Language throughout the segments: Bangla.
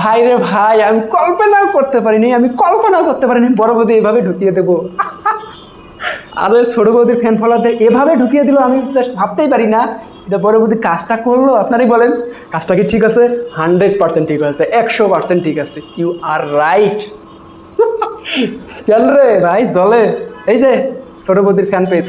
ভাই রে ভাই, আমি কল্পনাও করতে পারিনি, আমি কল্পনাও করতে পারিনি, বড় বৌদি এভাবে ঢুকিয়ে দেবো। আরে ছোট বৌদির ফ্যান ফলোয়ারদের এভাবে ঢুকিয়ে দিল, আমি just ভাবতেই পারি না। এটা বড় বৌদি কাজটা করল, আপনারই বলেন। কাজটা কি ঠিক আছে? হান্ড্রেড পার্সেন্ট ঠিক আছে একশো পার্সেন্ট ঠিক আছে। ইউ আর রাইট কেন রে ভাই, জলে। এই যে, ছোট বৌদির ফ্যান পেজ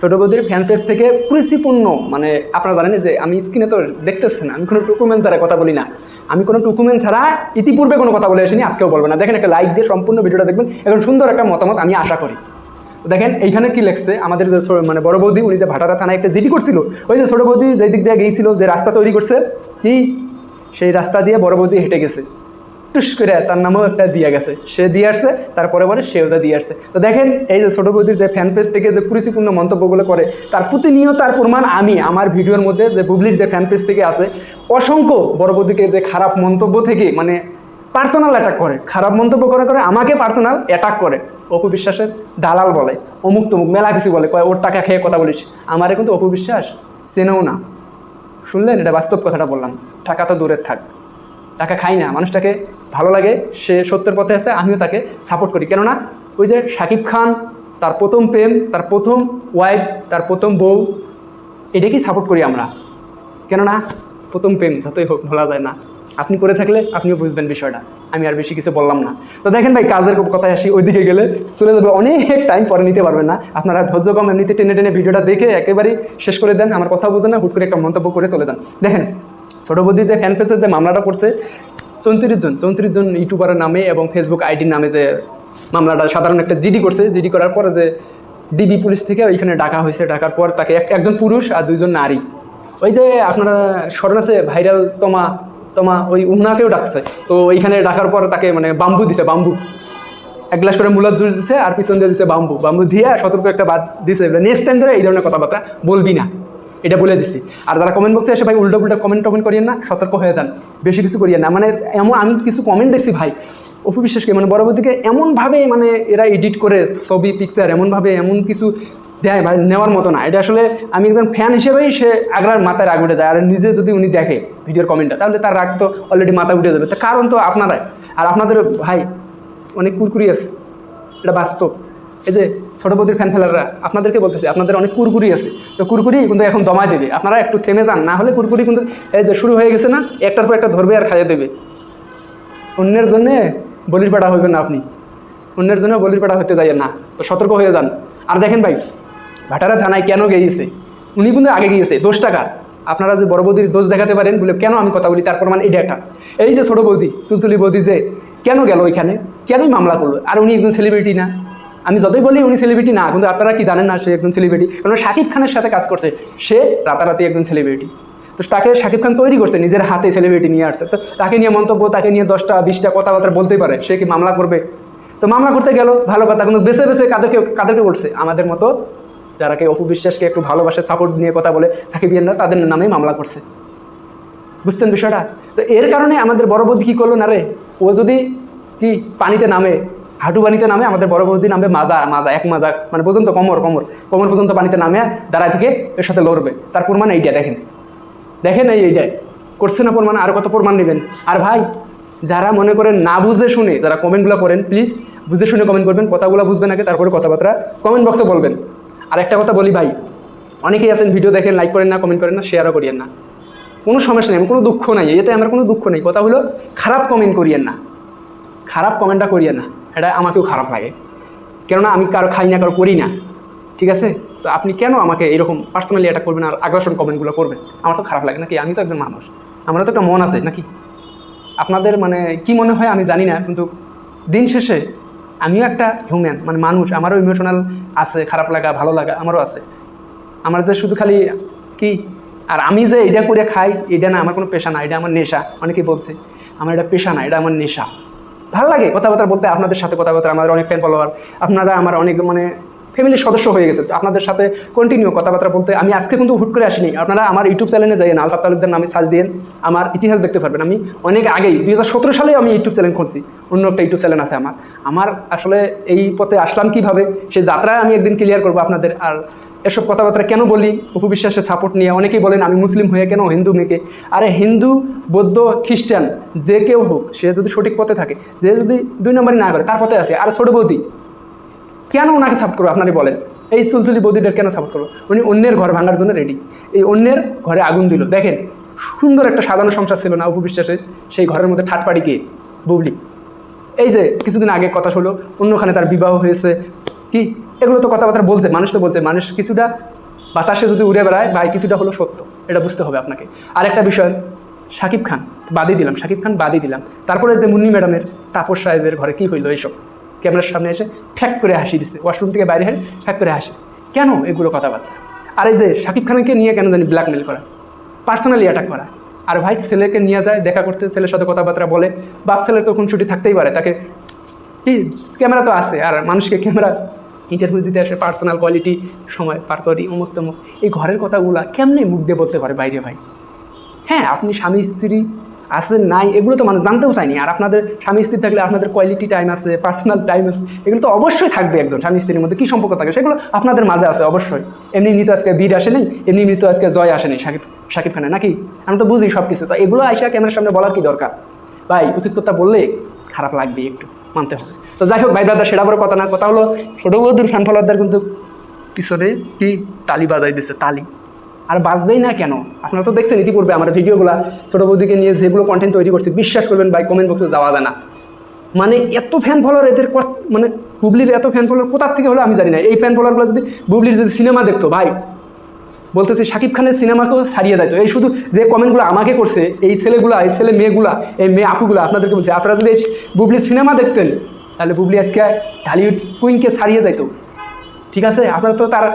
ছোট বৌদির ফ্যান পেজ থেকে কৃষিপূর্ণ মানে আপনারা জানেন যে আমি স্ক্রিনে তো দেখতেছেন আমি কোনো ডকুমেন্ট ছাড়া কথা বলি না। আমি কোনো ডকুমেন্ট ছাড়া ইতিপূর্বে কোনো কথা বলে আসিনি, আজকেও বলব না। দেখেন একটা লাইক দিয়ে সম্পূর্ণ ভিডিওটা দেখবেন, এখন সুন্দর একটা মতামত আমি আশা করি। দেখেন, এইখানে কি লেখছে? আমাদের যে মানে বড় বৌদি, উনি যে ভাটারা থানায় একটা জিডি করছিল, ওই যে ছোট বৌদি যেই দিক দিয়ে গিয়েছিল, যে রাস্তা তৈরি করছে, কি? সেই রাস্তা দিয়ে বড় বৌদি হেঁটে গেছে। টুস করে তার নামও একটা দিয়ে গেছে। সে দিয়ে আসছে, তারপরে পরে সেও যা দিয়ে আসছে। তো দেখেন, এই যে ছোট বৌদির যে ফ্যান পেজ থেকে যে কুরুচিপূর্ণ মন্তব্যগুলো করে, তার প্রতিনিয়ত তার প্রমাণ আমি আমার ভিডিওর মধ্যে যে বুবলির যে ফ্যান পেজ থেকে আছে, অসংখ্য বড় বৌদিকে যে খারাপ মন্তব্য থেকে মানে পার্সোনাল অ্যাটাক করে। খারাপ মন্তব্য করে করে আমাকে পার্সোনাল অ্যাটাক করে। অপু বিশ্বাসের দালাল বলে, অমুক তমুক, মেলা কিছু বলে ওর টাকা খেয়ে কথা বলিস? আমারে কিন্তু অপু বিশ্বাস চেনেও না। শুনলেন? এটা বাস্তব কথাটা বললাম। টাকা তো দূরের থাক। টাকা খাই না, মানুষটাকে ভালো লাগে, সে সত্যের পথে আছে, আমিও তাকে সাপোর্ট করি। কেননা ওই যে শাকিব খান, তার প্রথম প্রেম, তার প্রথম ওয়াইফ তার প্রথম বউ, এটাকেই সাপোর্ট করি আমরা। কেননা প্রথম প্রেম যতই হোক ভোলা যায় না। আপনি করে থাকলে আপনিও বুঝবেন বিষয়টা। আমি আর বেশি কিছু বললাম না। তো দেখেন ভাই, কাজের কথায় আসি, ওইদিকে গেলে চলে যাবে। অনেক টাইম পরে নিতে পারবেন না। আপনারা ধৈর্য কম, এমনিতে টেনে টেনে ভিডিওটা দেখে একেবারেই শেষ করে দেন। আমার কথা বুঝেন না, হুট করে একটা মন্তব্য করে চলে যান। দেখেন ছোটো বৌদি যে ফ্যান পেজের যে মামলাটা করছে, চৌত্রিশ জন চৌত্রিশ জন ইউটিউবারের নামে এবং ফেসবুক আইডির নামে যে মামলাটা সাধারণ একটা জিডি করছে জিডি করার পরে যে ডিবি পুলিশ থেকে ওইখানে ডাকা হয়েছে, ডাকার পর তাকে এক- একজন পুরুষ আর দুইজন নারী। ওই যে আপনারা স্মরণ আছে, ভাইরাল তোমা তোমা, ওই উনাকেও ডাকছে। তো ওইখানে ডাকার পর তাকে মানে বাম্বু দিছে বাম্বু এক গ্লাস করে মুলার জুস দিছে আর পিছন দিয়ে দিছে বাম্বু বাম্বু দিয়ে সতর্ক একটা বাদ দিছে। নেক্সট টাইম ধরে এই ধরনের কথাবার্তা বলবি না। এটা বলে দিছি। আর যারা কমেন্ট বক্সে এসে ভাই উল্টো উল্টো কমেন্ট টমেন্ট করিয়েন না, সতর্ক হয়ে যান, বেশি কিছু করিয়েন না। মানে এমন আমি কিছু কমেন্ট দেখছি ভাই, অপু বিশ্বাসকে মানে পরবর্তীকে এমনভাবে মানে এরা এডিট করে ছবি পিকচার এমনভাবে এমন কিছু দেয় ভাই নেওয়ার মতো না। এটা আসলে আমি একজন ফ্যান হিসেবেই সে আগ্রার মাথায় রাগ উঠে যায়। আর নিজে যদি উনি দেখে ভিডিওর কমেন্টটা তাহলে তার রাগ তো অলরেডি মাথায় উঠে যাবে। তার কারণ তো আপনারাই। আর আপনাদের ভাই, অনেক কুরকুরি আছে। এটা বাস্তব। এই যে ছোট বৌদির ফ্যান ফেলাররা আপনাদেরকে বলতেছি, আপনাদের অনেক কুরকুরি আছে। তো কুরকুরি কিন্তু এখন দমায় দেবে। আপনারা একটু থেমে যান, না হলে কুরকুরি কিন্তু এই যে শুরু হয়ে গেছে না, একটার পর একটা ধরবে আর খাইয়ে দেবে। অন্যের জন্যে বলির পাড়া হইবেন না আপনি। অন্যের জন্য বলির পাড়া হতে যাইয়েন না। তো সতর্ক হয়ে যান। আর দেখেন ভাই, ভাটারা থানায় কেন গিয়েছে উনি কিন্তু আগে গিয়েছে, দোষ টাকা। আপনারা যে বড় বৌদির দোষ দেখাতে পারেন, বলে কেন আমি কথা বলি, তার প্রমাণ এটা একটা। এই যে ছোট বৌদি, চুলচুলি বৌদি যে, কেন গেল ওইখানে? কেনই মামলা করল? আর উনি একজন সেলিব্রিটি না। আমি যতই বলি উনি সেলিব্রিটি না, কিন্তু আপনারা কি জানেন না সে একজন সেলিব্রিটি কারণ শাকিব খানের সাথে কাজ করছে, সে রাতারাতি একজন সেলিব্রিটি তো তাকে শাকিব খান তৈরি করছে, নিজের হাতে সেলিব্রিটি নিয়ে আসছে। তো তাকে নিয়ে মন্তব্য, তাকে নিয়ে দশটা, বিশটা কথাবার্তা বলতেই পারে, সে কি মামলা করবে? তো মামলা করতে গেল, ভালো কথা, কিন্তু বেছে বেছে কাদেরকে কাদেরকে বলছে? আমাদের মতো যারা কে অপু বিশ্বাসকে একটু ভালোবাসে সাপোর্ট নিয়ে কথা বলে, সাকিব ইয়ানরা তাদের নামেই মামলা করছে। বুঝছেন বিষয়টা? তো এর কারণে আমাদের বড় বৌদি কী করল না রে? ও যদি কি পানিতে নামে হাঁটু পানিতে নামে, আমাদের বড় বৌদি নামে মাজা মাজা, এক মাজা মানে পর্যন্ত কমর কমর কমর পর্যন্ত পানিতে নামে দাঁড়ায় থেকে এর সাথে লড়বে। তার প্রমাণ এইটা দেখেন। দেখেন এই এইটাই করছে না প্রমাণ, আর কত প্রমাণ নেবেন? আর ভাই, যারা মনে করেন না বুঝে শুনে, যারা কমেন্টগুলো করেন, প্লিজ বুঝে শুনে কমেন্ট করবেন, কথাগুলো বুঝবেন আগে, তারপরে কথাবার্তা কমেন্ট বক্সে বলবেন। আর একটা কথা বলি ভাই, অনেকেই আছেন, ভিডিও দেখেন লাইক করেন না কমেন্ট করেন না শেয়ারও করিয়েন না। কোনো সমস্যা নেই কোনো দুঃখ নাই, এতে আমার কোনো দুঃখ নেই। কথা হলো, খারাপ কমেন্ট করিয়েন না। খারাপ কমেন্টটা করিয়েন না। এটা আমাকেও খারাপ লাগে। কেননা আমি কারও খাই না, কারও করি না। ঠিক আছে? তো আপনি কেন আমাকে এরকম পার্সোনালি এটা করবেন আর আগ্রাসন কমেন্টগুলো করবেন? আমার তো খারাপ লাগে নাকি? আমি তো একজন মানুষ। আমারও তো একটা মন আছে নাকি? আপনাদের মানে কি মনে হয় আমি জানি না, কিন্তু দিন শেষে আমিও একটা হিউম্যান মানে মানুষ। আমারও ইমোশনাল আছে, খারাপ লাগা, ভালো লাগা, আমারও আছে। আমার যে শুধু খালি কি? আর আমি যে এটা করে খাই এটা না, আমার কোনো পেশা না এটা আমার নেশা। অনেকেই বলছে, আমার এটা পেশা না, এটা আমার নেশা। ভালো লাগে কথাবার্তা বলতে, আপনাদের সাথে কথাবার্তা, আমাদের অনেক ফ্যান ফলোয়ার আপনারা আমার অনেক মানে ফ্যামিলির সদস্য হয়ে গেছে। আপনাদের সাথে কন্টিনিউ কথাবার্তা বলতে, আমি আজকে কিন্তু হুট করে আসিনি। আপনারা আমার ইউটিউব চ্যানেলে যাই আলফা তালুকদার নামে সার্চ দিন আমার ইতিহাস দেখতে পারবেন। আমি অনেক আগেই, দুই হাজার সতেরো সালে আমি ইউটিউব চ্যানেল খুলছি, অন্য একটা ইউটিউব চ্যানেল আছে আমার। আমার আসলে এই পথে আসলাম কীভাবে, সে যাত্রায় আমি একদিন ক্লিয়ার করব আপনাদের। আর এসব কথাবার্তা কেন বলি? উপবিশ্বাসের সাপোর্ট নিয়ে অনেকেই বলেন, আমি মুসলিম হয়ে কেন হিন্দু মেয়েকে? আরে, হিন্দু, বৌদ্ধ, খ্রিস্টান, যে কেউ হোক, সে যদি সঠিক পথে থাকে, যে যদি দুই নম্বরই না করে, কার পথে আছে? আর, ছোটো বৌদি। কেন ওনাকে সাপোর্ট করব? আপনারই বলেন। এই চুলচুলি বৌদিটার কেন সাপোর্ট করব? উনি অন্যের ঘর ভাঙার জন্য রেডি এই অন্যের ঘরে আগুন দিল। দেখেন, সুন্দর একটা সাধারণ সংসার ছিল না উপবিশ্বাসের সেই ঘরের মধ্যে ঠাটপাড়ি কে? বুবলি। এই যে, কিছুদিন আগে কথা হলো, অন্যখানে তার বিবাহ হয়েছে। কি? এগুলো তো কথাবার্তা বলছে, মানুষ তো বলছে, মানুষ কিছুটা বাতাসে যদি উড়ে বেড়ায়, ভাই, কিছুটা হলো সত্য, এটা বুঝতে হবে আপনাকে। আরেকটা বিষয় শাকিব খান, বাদই দিলাম শাকিব খান বাদই দিলাম। তারপরে যে মুন্নি ম্যাডামের, তাপস সাহেবের ঘরে কী হইল এইসব ক্যামেরার সামনে এসে ফ্যাক করে হাসি দিচ্ছে, ওয়াশরুম থেকে বাইরে হেঁটে ফ্যাক করে হাসি। কেন এগুলো কথাবার্তা? আর এই যে শাকিব খানকে নিয়ে কেন জানি ব্ল্যাকমেল করা? পার্সোনালি অ্যাটাক করা। আর ভাই, ছেলেকে নিয়ে যায়, দেখা করতে, ছেলের সাথে কথাবার্তা বলে। বাপ ছেলের তো ছুটি থাকতেই পারে, তাকে কি, ক্যামেরা তো আছে, আর মানুষকে ক্যামেরা ইন্টারভিউ দিতে আসে পার্সোনাল কোয়ালিটি সময় পার করি, অমুক তমুক। এই ঘরের কথাগুলা কেমনে মুখ দিয়ে বলতে পারে বাইরে ভাই? হ্যাঁ আপনি স্বামী, স্ত্রী আছেন, নাই, এগুলো তো মানুষ জানতেও চায়নি। আর আপনাদের স্বামী, স্ত্রী থাকলে আপনাদের কোয়ালিটি টাইম আছে পার্সোনাল টাইম আছে, এগুলো তো অবশ্যই থাকবে একজন স্বামী, স্ত্রীর মধ্যে। কী সম্পর্ক থাকে? সেগুলো আপনাদের মাঝে আছে অবশ্যই। এমনি এমনি তো আজকে বীর আসেনি এমনি এমনি তো আজকে জয় আসেনি সাকিব সাকিব খানের, নাকি? আমি তো বুঝি সব কিছু তো এগুলো আইসা ক্যামেরার সামনে বলার কি দরকার? ভাই, উচিত কথা বললে খারাপ লাগবে একটু। মানতে হবে তো যাই হোক ভাই দাদা, সেটা বড় কথা না, কথা হলো ছোটো বৌদির ফ্যান ফলোয়ারদের কিন্তু পিছনে কি তালি বাজাই দিচ্ছে তালি। আর বাজবেই না কেন? আপনারা তো দেখছেন ইতিপূর্বে আমার ভিডিওগুলো, ছোটো বৌদিকে নিয়ে যেগুলো কন্টেন্ট তৈরি করছি, বিশ্বাস করবেন ভাই কমেন্ট বক্সে যাওয়া যায় না। মানে এত ফ্যান ফলোয়ার এদের মানে বুবলির এত ফ্যান ফলোয়ার কোথার থেকে হলো আমি জানি না। এই ফ্যান ফলোয়ারগুলো যদি বুবলির যদি সিনেমা দেখতো ভাই বলতেছে শাকিব খানের সিনেমাকেও ছাড়িয়ে যাইতো এই শুধু যে কমেন্টগুলো আমাকে করছে, এই ছেলেগুলা, এই ছেলে মেয়েগুলা, এই মেয়ে আপুগুলো আপনাদেরকে বলছে, আপনারা যদি এই বুবলির সিনেমা দেখতেন, তাহলে বুবলি আজকে ঢালিউড কুইনকে ছাড়িয়ে যাইতো। ঠিক আছে? আপনারা তো তার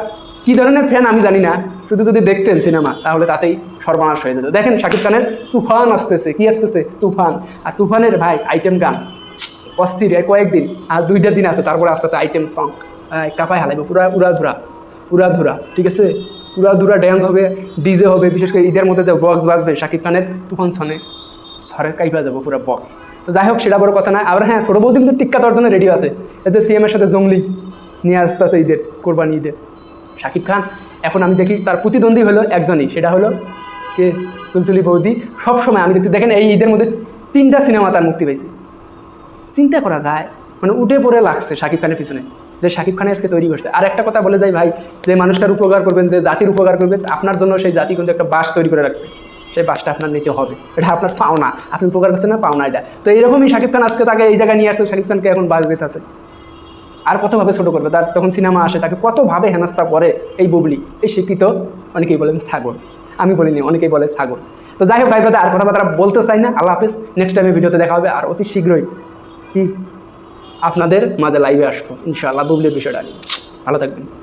কী ধরনের ফ্যান আমি জানি না। শুধু যদি দেখতেন সিনেমা, তাহলে তাতেই সর্বনাশ হয়ে যেত। দেখেন শাকিব খানের তুফান আসতেছে। কি আসতেছে? তুফান। আর তুফানের ভাই আইটেম গান অস্থির কয়েকদিন, আর দুইটা দিন আছে, তারপরে আস্তে আস্তে আইটেম সং কাপায় হালাইবে, পুরা উড়াধুরা উড়াধুরা ঠিক আছে? উড়াধুরা ড্যান্স হবে ডিজে হবে, বিশেষ করে ঈদের মধ্যে যে বক্স বাজবে শাকিব খানের তুফান সনে সরে কাইপা যাব পুরো বক্স তো যাই হোক, সেটা বড় কথা না আবার হ্যাঁ ছোটো বৌদি কিন্তু টিক্কা দেওয়ার জন্য রেডি আছে। এই যে সিএমের সাথে জঙ্গলি নিয়ে আসতে আছে ঈদের, কোরবানি ঈদের শাকিব খান, এখন আমি দেখি তার প্রতিদ্বন্দ্বী হলো একজনই। সেটা হলো কে? চুলচুলি বৌদি। সবসময় আমি দেখছি, দেখেন এই ঈদের মধ্যে তিনটা সিনেমা তার মুক্তি পেয়েছে চিন্তা করা যায় মানে উঠে পড়ে লাগছে শাকিব খানের পিছনে। যে শাকিব খানে আজকে তৈরি করছে। আর একটা কথা বলে যাই ভাই, যে মানুষটার উপকার করবেন, যে জাতির উপকার করবেন, আপনার জন্য সেই জাতি কিন্তু একটা বাস তৈরি করে রাখবে। সেই বাসটা আপনার নিতে হবে। এটা আপনার পাওনা। আপনি উপকার করছেন না, পাওনা এটা। তো এইরকমই শাকিব খান আজকে তাকে এই জায়গায় নিয়ে আসছে, শাকিব খানকে এখন বাস দিতে আছে। আর কতভাবে ছোটো করবে? তার তখন সিনেমা আসে, তাকে কতভাবে হেনাস্তা করে এই বুবলি? এই শিক্ষিত, অনেকেই বলেন ছাগল। আমি বলিনি, অনেকেই বলে ছাগল। তো যাই হোক ভাই কথা আর কথাবার্তা বলতে চাই না। আল্লাহ হাফিজ। নেক্সট টাইমে ভিডিওতে দেখা হবে, আর অতি শীঘ্রই। কি? আপনাদের মাঝে লাইভে আসব ইনশাআল্লাহ বুবলির বিষয়টা নিয়ে। ভালো থাকবেন।